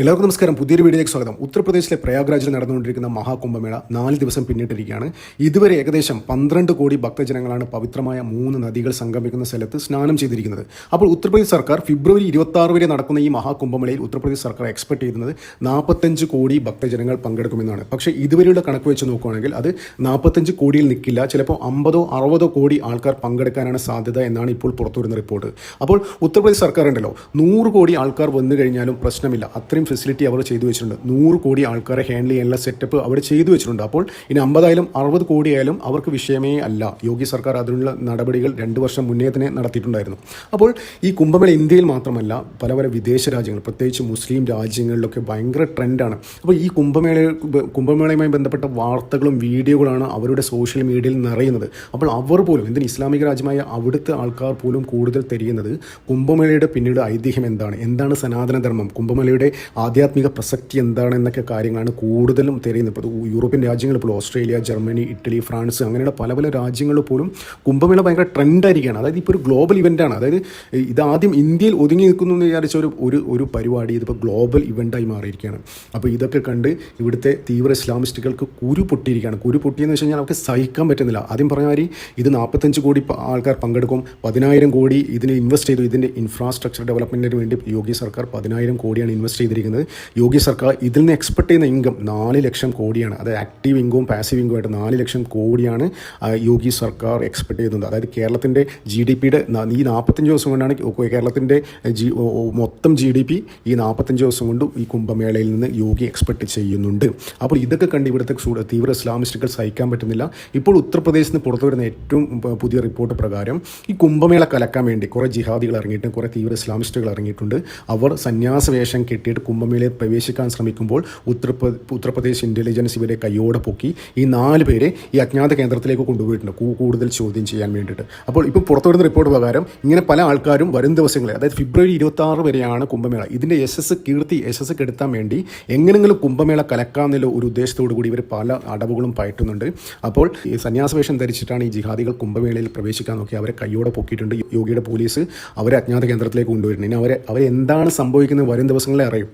എല്ലാവർക്കും നമസ്കാരം. പുതിയൊരു വീഡിയോയിലേക്ക് സ്വാഗതം. ഉത്തർപ്രദേശിലെ പ്രയാഗ്രാജിൽ നടന്നുകൊണ്ടിരിക്കുന്ന മഹാകുംഭമേള നാല് ദിവസം പിന്നിട്ടിരിക്കുകയാണ്. ഇതുവരെ ഏകദേശം പന്ത്രണ്ട് കോടി ഭക്തജനങ്ങളാണ് പവിത്രമായ മൂന്ന് നദികൾ സംഗമിക്കുന്ന സ്ഥലത്ത് സ്നാനം ചെയ്തിരിക്കുന്നത്. അപ്പോൾ ഉത്തർപ്രദേശ് സർക്കാർ ഫെബ്രുവരി ഇരുപത്തി വരെ നടക്കുന്ന ഈ മഹാകുംഭമേളയിൽ ഉത്തർപ്രദേശ് സർക്കാർ എക്സ്പെക്ട് ചെയ്യുന്നത് നാൽപ്പത്തഞ്ച് കോടി ഭക്തജനങ്ങൾ പങ്കെടുക്കുമെന്നാണ്. പക്ഷേ ഇതുവരെയുള്ള കണക്ക് വെച്ച് നോക്കുകയാണെങ്കിൽ അത് നാൽപ്പത്തഞ്ച് കോടിയിൽ നിൽക്കില്ല. ചിലപ്പോൾ അമ്പതോ അറുപതോ കോടി ആൾക്കാർ പങ്കെടുക്കാനാണ് സാധ്യത എന്നാണ് ഇപ്പോൾ പുറത്തുവരുന്ന റിപ്പോർട്ട്. അപ്പോൾ ഉത്തർപ്രദേശ് സർക്കാർ ഉണ്ടല്ലോ നൂറ് കോടി ആൾക്കാർ വന്നു കഴിഞ്ഞാലും പ്രശ്നമില്ല. അത്രയും ഫെസിലിറ്റി അവർ ചെയ്തു വെച്ചിട്ടുണ്ട്. നൂറ് കോടി ആൾക്കാരെ ഹാൻഡിൽ ചെയ്യാനുള്ള സെറ്റപ്പ് അവർ ചെയ്തു വെച്ചിട്ടുണ്ട്. അപ്പോൾ ഇനി അമ്പതായാലും അറുപത് കോടിയായാലും അവർക്ക് വിഷയമേ അല്ല. യോഗി സർക്കാർ അതിനുള്ള നടപടികൾ രണ്ട് വർഷം മുന്നേ തന്നെ നടത്തിയിട്ടുണ്ടായിരുന്നു. അപ്പോൾ ഈ കുംഭമേള ഇന്ത്യയിൽ മാത്രമല്ല പല പല വിദേശ രാജ്യങ്ങൾ പ്രത്യേകിച്ച് മുസ്ലിം രാജ്യങ്ങളിലൊക്കെ ഭയങ്കര ട്രെൻഡാണ് അപ്പോൾ ഈ കുംഭമേള കുംഭമേളയുമായി ബന്ധപ്പെട്ട വാർത്തകളും വീഡിയോകളാണ് അവരുടെ സോഷ്യൽ മീഡിയയിൽ നിറയുന്നത്. അപ്പോൾ അവർ പോലും എന്തിന് ഇസ്ലാമിക രാജ്യമായ അവിടുത്തെ ആൾക്കാർ പോലും കൂടുതൽ തിരിയുന്നത് കുംഭമേളയുടെ പിന്നീട് ഐതിഹ്യം എന്താണ്? എന്താണ് സനാതനധർമ്മം? കുംഭമേളയുടെ ആധ്യാത്മിക പ്രസക്തി എന്താണെന്നൊക്കെ കാര്യങ്ങളാണ് കൂടുതലും തിരയുന്നത് ഇപ്പോൾ യൂറോപ്യൻ രാജ്യങ്ങൾ ഇപ്പോൾ ഓസ്ട്രേലിയ ജർമ്മനി ഇറ്റലി ഫ്രാൻസ് അങ്ങനെയുള്ള പല പല രാജ്യങ്ങളിൽ പോലും കുംഭമേള ഭയങ്കര ട്രെൻഡായിരിക്കുകയാണ് അതായത് ഇപ്പോൾ ഒരു ഗ്ലോബൽ ഇവന്റാണ് അതായത് ഇതാദ്യം ഇന്ത്യയിൽ ഒതുങ്ങി നിൽക്കുന്നു എന്ന് വിചാരിച്ച ഒരു ഒരു ഒരു പരിപാടി ഇതിപ്പോൾ ഗ്ലോബൽ ഇവന്റായി മാറിയിരിക്കുകയാണ്. അപ്പോൾ ഇതൊക്കെ കണ്ട് ഇവിടുത്തെ തീവ്ര ഇസ്ലാമിസ്റ്റുകൾക്ക് കുരു പൊട്ടിയിരിക്കുകയാണ്. കുരു പൊട്ടിയെന്ന് വെച്ച് കഴിഞ്ഞാൽ അവർക്ക് സഹിക്കാൻ പറ്റുന്നില്ല. ആദ്യം പറഞ്ഞ മാതിരി ഇത് നാൽപ്പത്തഞ്ച് കോടി ആൾക്കാർ പങ്കെടുക്കും. പതിനായിരം കോടി ഇതിന് ഇൻവെസ്റ്റ് ചെയ്തു. ഇതിന്റെ ഇൻഫ്രാസ്ട്രക്ചർ ഡെവലപ്മെന്റിന് വേണ്ടി യോഗി സർക്കാർ പതിനായിരം കോടിയാണ് ഇൻവെസ്റ്റ് ചെയ്തിരിക്കുന്നത്. യോഗി സർക്കാർ ഇതിൽ നിന്ന് എക്സ്പെക്ട് ചെയ്യുന്ന ഇൻകം നാല് ലക്ഷം കോടിയാണ്. അതായത് ആക്റ്റീവ് ഇൻകവും പാസീവ് ഇൻകവും ആയിട്ട് നാല് ലക്ഷം കോടിയാണ് യോഗി സർക്കാർ എക്സ്പെക്ട് ചെയ്യുന്നത്. അതായത് കേരളത്തിന്റെ ജി ഡി പിയുടെ ഈ നാൽപ്പത്തഞ്ച് ദിവസം കൊണ്ടാണ് കേരളത്തിന്റെ ജി മൊത്തം ജി ഡി പി ഈ നാൽപ്പത്തഞ്ച് ദിവസം കൊണ്ട് ഈ കുംഭമേളയിൽ നിന്ന് യോഗി എക്സ്പെക്ട് ചെയ്യുന്നുണ്ട്. അപ്പോൾ ഇതൊക്കെ കണ്ട് ഇവിടുത്തെ തീവ്ര ഇസ്ലാമിസ്റ്റുകൾ സഹിക്കാൻ പറ്റുന്നില്ല. ഇപ്പോൾ ഉത്തർപ്രദേശിൽ നിന്ന് പുറത്തു വരുന്ന ഏറ്റവും പുതിയ റിപ്പോർട്ട് പ്രകാരം ഈ കുംഭമേള കലക്കാൻ വേണ്ടി കുറേ ജിഹാദികൾ ഇറങ്ങിയിട്ടുണ്ട് കുറേ തീവ്ര ഇസ്ലാമിസ്റ്റുകൾ ഇറങ്ങിയിട്ടുണ്ട്. അവർ സന്യാസ വേഷം കെട്ടിയിട്ട് കുംഭമേളയിൽ പ്രവേശിക്കാൻ ശ്രമിക്കുമ്പോൾ ഉത്തർപ്ര ഉത്തർപ്രദേശ് ഇന്റലിജൻസ് ഇവരെ കയ്യോടെ പൊക്കി ഈ നാല് പേരെ ഈ അജ്ഞാത കേന്ദ്രത്തിലേക്ക് കൊണ്ടുപോയിട്ടുണ്ട്. കൂടുതൽ ചോദ്യം ചെയ്യാൻ വേണ്ടിയിട്ട്. അപ്പോൾ ഇപ്പോൾ പുറത്തു വരുന്ന റിപ്പോർട്ട് പ്രകാരം ഇങ്ങനെ പല ആൾക്കാരും വരും ദിവസങ്ങളിൽ അതായത് ഫെബ്രുവരി ഇരുപത്തി വരെയാണ് കുംഭമേള. ഇതിന്റെ യശസ് കീർത്തി യശസ് കെടുത്താൻ വേണ്ടി എങ്ങനെങ്കിലും കുംഭമേള കലക്കാമെന്നുള്ള ഒരു ഉദ്ദേശത്തോടു കൂടി ഇവർ പല അടവുകളും പയറ്റുന്നുണ്ട്. അപ്പോൾ ഈ സന്യാസവേഷം ധരിച്ചിട്ടാണ് ഈ ജിഹാദികൾ കുംഭമേളയിൽ പ്രവേശിക്കാൻ നോക്കി. അവരെ കൈയോടെ പൊക്കിയിട്ടുണ്ട്. യോഗിയുടെ പോലീസ് അവരെ അജ്ഞാത കേന്ദ്രത്തിലേക്ക് കൊണ്ടുവരുന്നുണ്ട്. ഇനി അവരെ അവരെന്താണ് സംഭവിക്കുന്നത് വരും ദിവസങ്ങളെ അറിയും.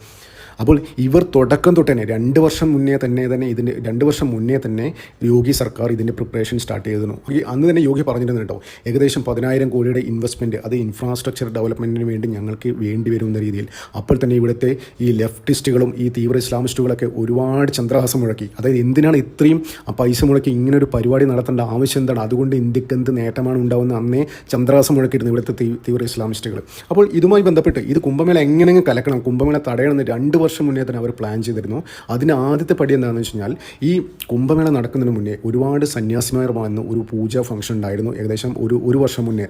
അപ്പോൾ ഇവർ തുടക്കം തൊട്ട് തന്നെ രണ്ട് വർഷം മുന്നേ തന്നെ തന്നെ ഇതിന്റെ രണ്ട് വർഷം മുന്നേ തന്നെ യോഗി സർക്കാർ ഇതിന്റെ പ്രിപ്പറേഷൻ സ്റ്റാർട്ട് ചെയ്തിരുന്നു. അന്ന് തന്നെ യോഗി പറഞ്ഞിരുന്നു കേട്ടോ ഏകദേശം പതിനായിരം കോടിയുടെ ഇൻവെസ്റ്റ്മെന്റ് അത് ഇൻഫ്രാസ്ട്രക്ചർ ഡെവലപ്മെന്റിന് വേണ്ടി ഞങ്ങൾക്ക് വേണ്ടി വരുന്ന രീതിയിൽ. അപ്പോൾ തന്നെ ഇവിടുത്തെ ഈ ലെഫ്റ്റിസ്റ്റുകളും ഈ തീവ്ര ഇസ്ലാമിസ്റ്റുകളൊക്കെ ഒരുപാട് ചന്ദ്രഹാസം മുഴക്കി. അതായത് എന്തിനാണ് ഇത്രയും ആ പൈസ മുഴക്കി ഇങ്ങനെ ഒരു പരിപാടി നടത്തേണ്ട ആവശ്യം എന്താണ്? അതുകൊണ്ട് ഇന്ത്യയ്ക്ക് എന്ത് നേട്ടമാണ് ഉണ്ടാവുന്ന അന്നേ ചന്ദ്രഹാസം മുഴക്കിയിരുന്നു ഇവിടുത്തെ തീവ്ര ഇസ്ലാമിസ്റ്റുകൾ. അപ്പോൾ ഇതുമായി ബന്ധപ്പെട്ട് ഇത് കുംഭമേള എങ്ങനെയെങ്കിലും കലക്കണം കുംഭമേള തടയണമെന്ന് രണ്ട് വർഷം മുന്നേ തന്നെ അവർ പ്ലാൻ ചെയ്തിരുന്നു. അതിന് ആദ്യത്തെ പടി എന്താണെന്ന് വെച്ച് കഴിഞ്ഞാൽ ഈ കുംഭമേള നടക്കുന്നതിന് മുന്നേ ഒരുപാട് സന്യാസിമാർ വന്ന് ഒരു പൂജ ഫംഗ്ഷൻ ഉണ്ടായിരുന്നു. ഏകദേശം ഒരു ഒരു വർഷം മുന്നേ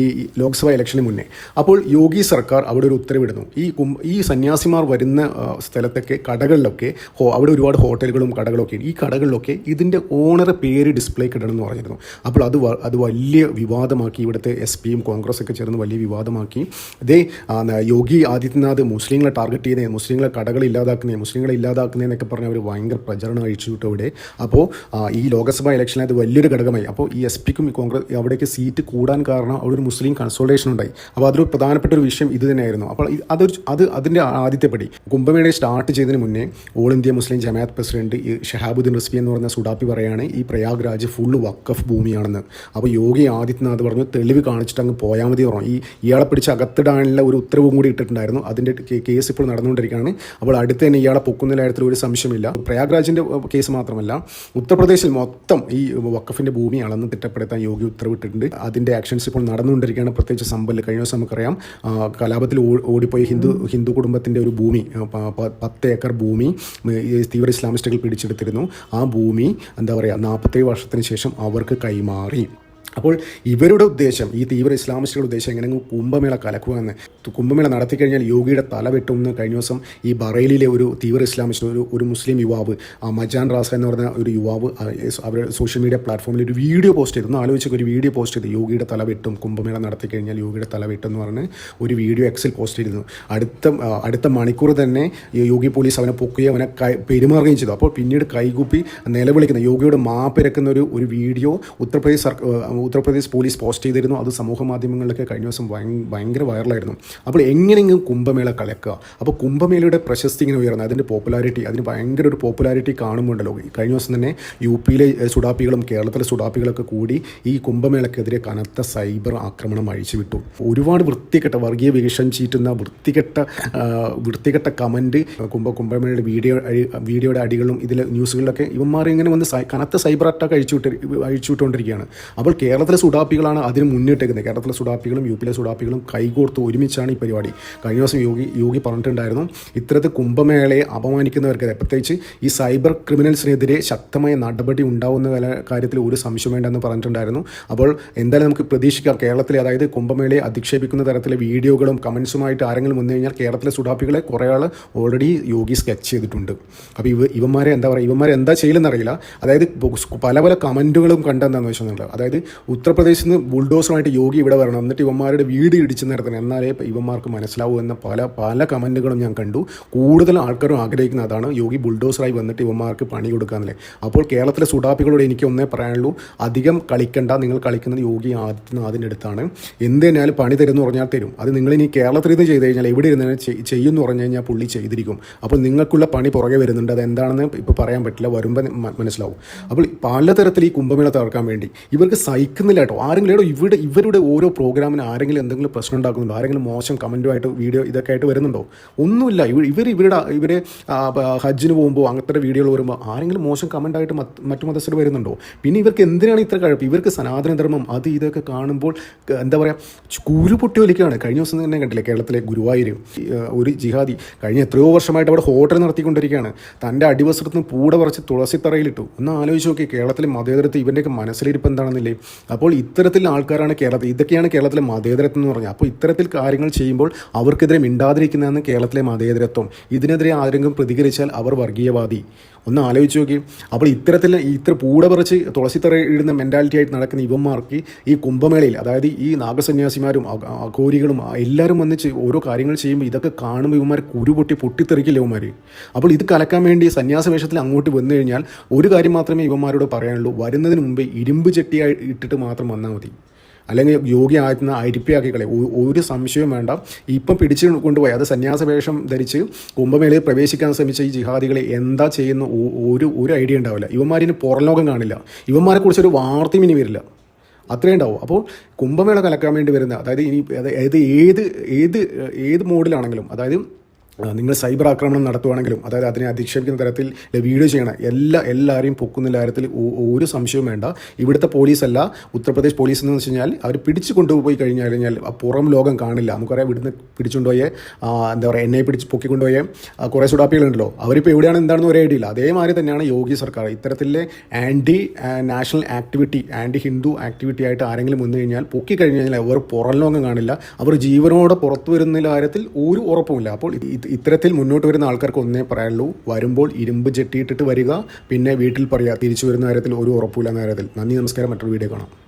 ഈ ലോക്സഭാ ഇലക്ഷന് മുന്നേ. അപ്പോൾ യോഗി സർക്കാർ അവിടെ ഒരു ഉത്തരവിടുന്നു. ഈ കുംഭ ഈ സന്യാസിമാർ വരുന്ന സ്ഥലത്തൊക്കെ കടകളിലൊക്കെ ഹോ അവിടെ ഒരുപാട് ഹോട്ടലുകളും കടകളൊക്കെ ഈ കടകളിലൊക്കെ ഇതിന്റെ ഓണർ പേര് ഡിസ്പ്ലേ കിടണം എന്ന് പറഞ്ഞിരുന്നു. അപ്പോൾ അത് അത് വലിയ വിവാദമാക്കി ഇവിടുത്തെ എസ് പിയും കോൺഗ്രസ് ഒക്കെ ചേർന്ന് വലിയ വിവാദമാക്കി. ഇതേ യോഗി ആദിത്യനാഥ് മുസ്ലിങ്ങളെ ടാർഗറ്റ് ചെയ്യുന്ന മുസ്ലിങ്ങളെ കടകൾ ഇല്ലാതാക്കുന്നത് മുസ്ലിങ്ങളെ ഇല്ലാതാക്കുന്നതെന്നൊക്കെ പറഞ്ഞ് അവർ ഭയങ്കര പ്രചരണം അഴിച്ചു വിട്ടു അവിടെ അപ്പോൾ ഈ ലോക്സഭാ ഇലക്ഷനിൽ വലിയൊരു ഘടകമായി. അപ്പോൾ ഈ എസ് പിക്കും കോൺഗ്രസ് അവിടേക്ക് സീറ്റ് കൂടാൻ കാരണം അവിടെ ഒരു മുസ്ലിം കൺസോൾട്ടേഷൻ ഉണ്ടായി. അപ്പോൾ അതൊരു പ്രധാനപ്പെട്ട ഒരു വിഷയം ഇത് തന്നെയായിരുന്നു. അപ്പോൾ അത് അതൊരു അത് അതിന്റെ ആദ്യത്തെ പടി കുംഭമേളയെ സ്റ്റാർട്ട് ചെയ്തതിന് മുന്നേ all India Muslim Jamaat president Shahabuddin Razvi എന്ന് പറഞ്ഞ സുഡാപ്പി പറയാണ് ഈ പ്രയാഗ്രാജ് ഫുള്ള് വക്കഫ് ഭൂമിയാണെന്ന്. അപ്പോൾ യോഗി ആദിത്യനാഥ് പറഞ്ഞു തെളിവ് കാണിച്ചിട്ട് അങ്ങ് പോയാൽ മതി പറഞ്ഞു. ഈ ഇയാളെ പിടിച്ച് അകത്തിടാനുള്ള ഒരു ഉത്തരവും കൂടി ഇട്ടിട്ടുണ്ടായിരുന്നു. അതിന്റെ കേസ് ഇപ്പോൾ നടന്നുകൊണ്ടിരിക്കുകയാണ്. അപ്പോൾ അടുത്ത് തന്നെ ഇയാളെ പൊക്കുന്ന കാര്യത്തിൽ ഒരു സംശയമില്ല. പ്രയാഗ്രാജിന്റെ കേസ് മാത്രമല്ല ഉത്തർപ്രദേശിൽ മൊത്തം ഈ വക്കഫിന്റെ ഭൂമി അളന്ന് തിട്ടപ്പെടുത്താൻ യോഗി ഉത്തരവിട്ടിട്ടുണ്ട്. അതിന്റെ ആക്ഷൻസ് ഇപ്പോൾ നടന്നുകൊണ്ടിരിക്കുകയാണ്. പ്രത്യേകിച്ച് സമ്പൽ കഴിഞ്ഞ ദിവസം നമുക്കറിയാം കലാപത്തിൽ ഓടിപ്പോയി ഹിന്ദു ഹിന്ദു കുടുംബത്തിന്റെ ഒരു ഭൂമി പത്ത് ഏക്കർ ഭൂമി തീവ്ര ഇസ്ലാമിസ്റ്റുകൾ പിടിച്ചെടുത്തിരുന്നു. ആ ഭൂമി എന്താ പറയുക നാൽപ്പത്തേഴ് വർഷത്തിന് ശേഷം അവർക്ക് കൈമാറി. അപ്പോൾ ഇവരുടെ ഉദ്ദേശം ഈ തീവ്ര ഇസ്ലാമിസ്റ്റുകളുടെ ഉദ്ദേശം എങ്ങനെയെങ്കിലും കുംഭമേള കലക്കുക എന്ന് കുംഭമേള നടത്തിക്കഴിഞ്ഞാൽ യോഗിയുടെ തല വെട്ടുമെന്ന് കഴിഞ്ഞ ദിവസം ഈ ബറേലിയിലെ ഒരു തീവ്ര ഇസ്ലാമിസ്റ്റ് ഒരു ഒരു മുസ്ലിം യുവാവ് ആ മജാൻ റാസ എന്ന് പറഞ്ഞ ഒരു യുവാവ് അവരുടെ സോഷ്യൽ മീഡിയ പ്ലാറ്റ്ഫോമിൽ ഒരു വീഡിയോ പോസ്റ്റ് ചെയ്തു ഒന്ന് ആലോചിച്ച് ഒരു വീഡിയോ പോസ്റ്റ് ചെയ്തു. യോഗിയുടെ തല വെട്ടും കുംഭമേള നടത്തിക്കഴിഞ്ഞാൽ യോഗിയുടെ തല വെട്ടും എന്ന് പറഞ്ഞ് ഒരു വീഡിയോ എക്സിൽ പോസ്റ്റ് ചെയ്തിരുന്നു. അടുത്ത അടുത്ത മണിക്കൂർ തന്നെ യോഗി പോലീസ് അവനെ പൊക്കുകയും അവനെ പെരുമാറുകയും ചെയ്തു. അപ്പോൾ പിന്നീട് കൈകൂപ്പി നിലവിളിക്കുന്ന യോഗിയുടെ മാപ്പിരക്കുന്ന ഒരു ഒരു വീഡിയോ ഉത്തർപ്രദേശ് സർക്കാർ ഉത്തർപ്രദേശ് പോലീസ് പോസ്റ്റ് ചെയ്തിരുന്നു. അത് സമൂഹ മാധ്യമങ്ങളിലൊക്കെ കഴിഞ്ഞ ദിവസം ഭയ- ഭയങ്കര വൈറലായിരുന്നു. അപ്പോൾ എങ്ങനെയെങ്കിലും കുംഭമേള കളക്കുക അപ്പോൾ കുംഭമേളയുടെ പ്രശസ്തി ഇങ്ങനെ ഉയർന്നു. അതിന്റെ പോപ്പുലാരിറ്റി അതിന് ഭയങ്കര ഒരു പോപ്പുലാരിറ്റി കാണുമ്പോണ്ടല്ലോ കഴിഞ്ഞ ദിവസം തന്നെ യു പിയിലെ സുഡാപ്പികളും കേരളത്തിലെ സുഡാപ്പികളൊക്കെ കൂടി ഈ കുംഭമേളക്കെതിരെ കനത്ത സൈബർ ആക്രമണം അഴിച്ചുവിട്ടു. ഒരുപാട് വൃത്തികെട്ട വർഗീയ വിഷം ചീറ്റുന്ന വൃത്തികെട്ട വൃത്തികെട്ട കമന്റ് കുംഭ കുംഭമേളയുടെ വീഡിയോ വീഡിയോയുടെ അടികളും ഇതിലെ ന്യൂസുകളിലൊക്കെ ഇവന്മാർ ഇങ്ങനെ വന്ന് കനത്ത സൈബർ അറ്റാക്ക് അഴിച്ചു വിട്ട് അഴിച്ചു വിട്ടുകൊണ്ടിരിക്കുകയാണ് അപ്പോൾ കേരളത്തിലെ സുഡാപ്പികളാണ് അതിന് മുന്നിട്ടേക്കുന്നത്. കേരളത്തിലെ സുഡാപ്പികളും യു പിയിലെ സുഡാപ്പികളും കൈകോർത്ത് ഒരുമിച്ചാണ് ഈ പരിപാടി. കഴിഞ്ഞ ദിവസം യോഗി യോഗി പറഞ്ഞിട്ടുണ്ടായിരുന്നു ഇത്തരത്തിൽ കുംഭമേളയെ അപമാനിക്കുന്നവർക്കെതിരെ പ്രത്യേകിച്ച് ഈ സൈബർ ക്രിമിനൽസിനെതിരെ ശക്തമായ നടപടി ഉണ്ടാവുന്ന കാര്യത്തിൽ ഒരു സംശയം വേണ്ടെന്ന് പറഞ്ഞിട്ടുണ്ടായിരുന്നു. അപ്പോൾ എന്തായാലും നമുക്ക് പ്രതീക്ഷിക്കാം കേരളത്തിലെ അതായത് കുംഭമേളയെ അധിക്ഷേപിക്കുന്ന തരത്തിലെ വീഡിയോകളും കമൻസുമായിട്ട് ആരെങ്കിലും വന്നു കഴിഞ്ഞാൽ കേരളത്തിലെ സുഡാപ്പികളെ കുറേ ആൾ ഓൾറെഡി യോഗി സ്കെച്ച് ചെയ്തിട്ടുണ്ട്. അപ്പോൾ ഇവ ഇവന്മാരെ എന്താ പറയുക ഇവന്മാരെ എന്താ ചെയ്യില്ലെന്നറിയില്ല അതായത് പല പല കമന്റുകളും കണ്ടെന്താണെന്ന് വെച്ചാൽ അതായത് ഉത്തർപ്രദേശിൽ നിന്ന് ബുൾഡോസറുമായിട്ട് യോഗി ഇവിടെ വരണം. എന്നിട്ട് ഇവന്മാരുടെ വീട് ഇടിച്ചു നിർത്തണം എന്നാലേ ഇവന്മാർക്ക് മനസ്സിലാവൂ എന്ന പല പല കമന്റുകളും ഞാൻ കണ്ടു. കൂടുതൽ ആൾക്കാരും ആഗ്രഹിക്കുന്ന അതാണ് യോഗി ബുൾഡോസറായി വന്നിട്ട് ഇവന്മാർക്ക് പണി കൊടുക്കാന്നല്ലേ അപ്പോൾ കേരളത്തിലെ സുഡാപ്പികളോട് എനിക്ക് ഒന്നേ പറയാനുള്ളൂ. അധികം കളിക്കണ്ട. നിങ്ങൾ കളിക്കുന്നത് യോഗി ആദിത്യനാഥിന്റെ അടുത്താണ്. തന്നെയാലും പണി തരുമെന്ന് പറഞ്ഞാൽ തരും. അത് നിങ്ങൾ ഇനി കേരളത്തിൽ നിന്ന് ചെയ്ത് കഴിഞ്ഞാൽ എവിടെ ഇരുന്ന് ചെയ്യുമെന്ന് പറഞ്ഞു കഴിഞ്ഞാൽ പുള്ളി ചെയ്തിരിക്കും. അപ്പോൾ നിങ്ങൾക്കുള്ള പണി പുറകെ വരുന്നുണ്ട്. അത് എന്താണെന്ന് ഇപ്പോൾ പറയാൻ പറ്റില്ല. വരുമ്പോൾ മനസ്സിലാവും. അപ്പോൾ പലതരത്തിൽ ഈ കുംഭമേള തകർക്കാൻ വേണ്ടി ഇവർക്ക് സഹിക്കുന്നില്ല കേട്ടോ. ആരെങ്കിലും ഏടോ ഇവിടെ ഇവരുടെ ഓരോ പ്രോഗ്രാമിന് ആരെങ്കിലും എന്തെങ്കിലും പ്രശ്നം ഉണ്ടാക്കുന്നുണ്ടോ? ആരെങ്കിലും മോശം കമന്റുമായിട്ട് വീഡിയോ ഇതൊക്കെ ആയിട്ട് വരുന്നുണ്ടോ? ഒന്നുമില്ല. ഇവർ ഇവർ ഇവരുടെ ഇവർ ഹജ്ജിന് പോകുമ്പോൾ അങ്ങനത്തെ വീഡിയോകൾ വരുമ്പോൾ ആരെങ്കിലും മോശം കമന്റായിട്ട് മറ്റു മതസ്ഥർ വരുന്നുണ്ടോ? പിന്നെ ഇവർക്ക് എന്തിനാണ് ഇത്ര കഴപ്പ്? ഇവർക്ക് സനാതനധർമ്മം അത് ഇതൊക്കെ കാണുമ്പോൾ എന്താ പറയുക കൂരു പൊട്ടി വലിക്കുകയാണ്. കഴിഞ്ഞ ദിവസം തന്നെ കണ്ടില്ലേ കേരളത്തിലെ ഗുരുവായൂർ ഒരു ജിഹാദി കഴിഞ്ഞ എത്രയോ വർഷമായിട്ട് അവിടെ ഹോട്ടൽ നടത്തിക്കൊണ്ടിരിക്കുകയാണ്. തന്റെ അടിവസ്ത്രത്തിന് പൂട പറിച്ച് തുളസിത്തറയിലിട്ടു. ഒന്ന് ആലോചിച്ച് നോക്കി കേരളത്തിലെ മതേതരത്തിൽ ഇവന്റെയൊക്കെ മനസ്സിലിരിപ്പ് എന്താണെന്നില്ലേ? അപ്പോൾ ഇത്തരത്തിൽ ആൾക്കാരാണ് കേരളത്തിൽ ഇതൊക്കെയാണ് കേരളത്തിലെ മതേതരത്വം എന്ന് പറഞ്ഞാൽ അപ്പോൾ ഇത്തരത്തിൽ കാര്യങ്ങൾ ചെയ്യുമ്പോൾ അവർക്കെതിരെ മിണ്ടാതിരിക്കുന്നതാണ് കേരളത്തിലെ മതേതരത്വം. ഇതിനെതിരെ ആരെങ്കിലും പ്രതികരിച്ചാൽ അവർ വർഗീയവാദി. ഒന്ന് ആലോചിച്ച് നോക്കി. അപ്പോൾ ഇത്തരത്തിൽ ഇത്ര പൂട പറിച്ച് തുളസിത്തറ ഇടുന്ന മെന്റാലിറ്റി ആയിട്ട് നടക്കുന്ന ഇവന്മാർക്ക് ഈ കുംഭമേളയിൽ അതായത് ഈ നാഗസന്യാസിമാരും അഘോരികളും എല്ലാവരും വന്നിച്ച് ഓരോ കാര്യങ്ങൾ ചെയ്യുമ്പോൾ ഇതൊക്കെ കാണുമ്പോൾ ഇവന്മാർ കുരുപൊട്ടി പൊട്ടിത്തെറിക്കില്ല ഇവന്മാർ? അപ്പോൾ ഇത് കലക്കാൻ വേണ്ടി സന്യാസവേഷത്തിൽ അങ്ങോട്ട് വന്നു കഴിഞ്ഞാൽ ഒരു കാര്യം മാത്രമേ ഇവന്മാരോട് പറയാനുള്ളൂ. വരുന്നതിന് മുമ്പേ ഇരുമ്പ് ചട്ടിയായി ഇട്ടിട്ട് മാത്രം വന്നാൽ മതി. അല്ലെങ്കിൽ യോഗി ആയിരുന്ന അരിപ്പിയാക്കി ഒരു സംശയവും വേണ്ട. ഇപ്പം പിടിച്ചു കൊണ്ടുപോയി. അത് സന്യാസവേഷം ധരിച്ച് കുംഭമേളയിൽ പ്രവേശിക്കാൻ ശ്രമിച്ച ഈ ജിഹാദികളെ എന്താ ചെയ്യുന്ന ഒരു ഒരു ഐഡിയ ഉണ്ടാവില്ല. ഇവന്മാരിന് പുറംലോകം കാണില്ല. ഇവന്മാരെ കുറിച്ചൊരു വാർത്തയും ഇനി വരില്ല. അത്രേ ഉണ്ടാവും. അപ്പോൾ കുംഭമേള കലക്കാൻ വേണ്ടി വരുന്ന അതായത് ഇനി അതായത് ഏത് ഏത് ഏത് മോഡിലാണെങ്കിലും അതായത് നിങ്ങൾ സൈബർ ആക്രമണം നടത്തുവാണെങ്കിലും അതായത് അതിനെ അധിക്ഷേപിക്കുന്ന തരത്തിൽ വീഡിയോ ചെയ്യണം എല്ലാ എല്ലാവരെയും പൊക്കുന്ന കാര്യത്തിൽ ഒരു സംശയവും വേണ്ട. ഇവിടുത്തെ പോലീസല്ല ഉത്തർപ്രദേശ് പോലീസ് എന്ന് വെച്ച് കഴിഞ്ഞാൽ അവർ പിടിച്ചു കൊണ്ടുപോയി കഴിഞ്ഞു കഴിഞ്ഞാൽ ആ പുറം ലോകം കാണില്ല. നമുക്കറിയാം ഇവിടുന്ന് പിടിച്ചുകൊണ്ടുപോയെ എന്താ പറയുക എന്നെ പിടിച്ച് പൊക്കിക്കൊണ്ടുപോയ കുറേ സുഡാപ്പികളുണ്ടല്ലോ. അവരിപ്പോൾ എവിടെയാണ് എന്താണെന്ന് ഒരേ ഐഡിയ അതേമാതിരി തന്നെയാണ് യോഗി സർക്കാർ. ഇത്തരത്തിലെ anti national activity anti Hindu activity ആയിട്ട് ആരെങ്കിലും വന്നു കഴിഞ്ഞാൽ പൊക്കി കഴിഞ്ഞു കഴിഞ്ഞാൽ അവർ പുറം ലോകം കാണില്ല. അവർ ജീവനോടെ പുറത്തു വരുന്ന കാര്യത്തിൽ ഒരു ഉറപ്പുമില്ല. അപ്പോൾ ഇത്തരത്തിൽ മുന്നോട്ട് വരുന്ന ആൾക്കാർക്ക് ഒന്നേ പറയാനുള്ളൂ. വരുമ്പോൾ ഇരുമ്പ് ജെട്ടിയിട്ടിട്ട് വരിക പിന്നെ വീട്ടിൽ പറയുക തിരിച്ചു വരുന്ന കാര്യത്തിൽ ഒരു ഉറപ്പില്ല കാര്യത്തിൽ. നന്ദി നമസ്കാരം. മറ്റൊരു വീഡിയോ കാണാം.